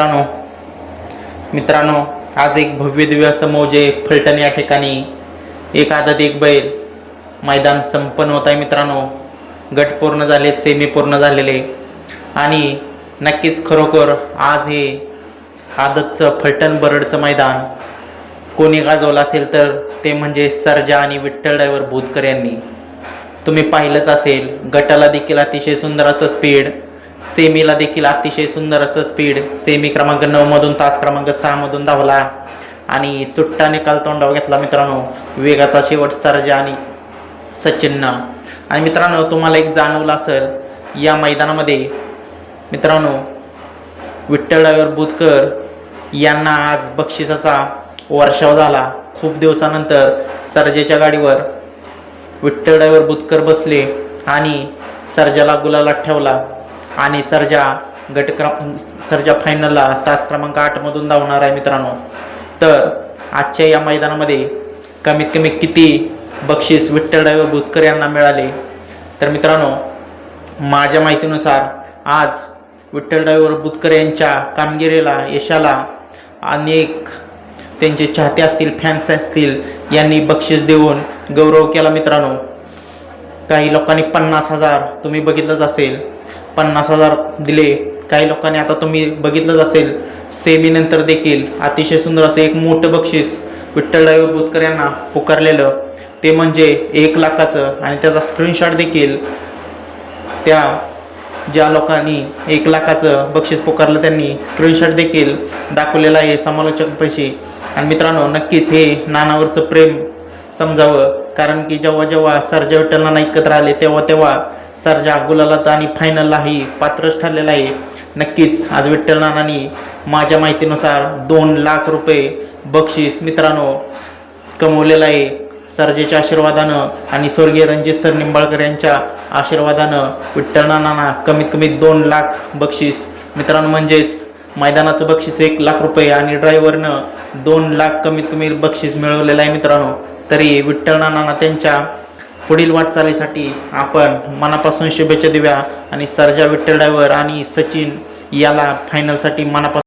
मित्रांनो मित्रांनो आज एक भव्य दिव्य असं मौजे फलटण या ठिकाणी एक आदत एक बैल मैदान संपन्न होत आहे मित्रांनो. गट पूर्ण झाले सेमी पूर्ण झालेले. आणि नक्कीच खरोखर आज हे आदतचं फलटण बरडचं मैदान कोणी गाजवलं असेल तर ते म्हणजे सर्जा आणि विठ्ठल ड्रायव्हर भूतकर यांनी. तुम्ही पाहिलंच असेल गटाला देखील अतिशय सुंदर असं स्पीड सेमीला देखील अतिशय सुंदर असं स्पीड सेमी क्रमांक नऊमधून तास क्रमांक सहामधून धावला. आणि सुट्टा निकाल तोंडावर घेतला मित्रांनो. वेगाचा शेवट सर्जा आणि सचिननं. आणि मित्रांनो तुम्हाला एक जाणवलं असेल या मैदानामध्ये मित्रांनो विठ्ठल ड्रायव्हर बुतकर यांना आज बक्षिसाचा वर्षाव झाला. खूप दिवसानंतर सर्जेच्या गाडीवर विठ्ठल ड्रायव्हर बुतकर बसले आणि सर्जाला गुलाला ठेवला. आणि सर्जा गट क्रम सर्जा फायनलला तास क्रमांक आठमधून धावणार आहे मित्रांनो. तर आजच्या या मैदानामध्ये कमीत कमी किती बक्षीस विठ्ठलराव ड्रायव्हर बुतकर यांना मिळाले? तर मित्रांनो माझ्या माहितीनुसार आज विठ्ठल ड्रायव्हर बुतकर यांच्या कामगिरीला यशाला अनेक त्यांचे चाहते असतील फॅन्स असतील यांनी बक्षीस देऊन गौरव केला मित्रांनो. काही लोकांनी पन्नास हजार तुम्ही बघितलंच असेल. पन्नास हजार दिले. काही लोकांनी आता तुम्ही बघितलंच असेल सेमीनंतर देखील अतिशय सुंदर असं एक मोठं बक्षीस विठ्ठल बोतकर बुतकर यांना पुकारलेलं. ते म्हणजे एक लाखाचं आणि त्याचा स्क्रीनशॉट देखील त्या ज्या लोकांनी एक लाखाचं बक्षीस पुकारलं त्यांनी स्क्रीनशॉट देखील दाखवलेलं आहे समालोचकांपाशी आणि मित्रांनो नक्कीच हे नानावरचं प्रेम समजावं. कारण की जेव्हा जेव्हा सर्जा विठ्ठलना एकत्र आले तेव्हा तेव्हा सर्जा गुलालात आणि फायनललाही पात्रच ठरलेला आहे. नक्कीच आज विठ्ठल नानांनी माझ्या माहितीनुसार दोन लाख रुपये बक्षीस मित्रांनो कमवलेलं आहे. सर्जेच्या आशीर्वादानं आणि स्वर्गीय रणजित सर निंबाळकर यांच्या आशीर्वादानं विठ्ठल नानांना कमीत कमी दोन लाख बक्षीस. मित्रांनो म्हणजेच मैदानाचं बक्षीस एक लाख रुपये आणि ड्रायव्हरनं दोन लाख कमीत कमी बक्षीस मिळवलेलं आहे मित्रांनो. तरी विठ्ठल नानांना त्यांच्या पुढील वाटचालीसाठी आपण मनापासून शुभेच्छा देऊया आणि सर्जा विठ्ठल ड्रायव्हर आणि सचिन याला फायनलसाठी मनापासून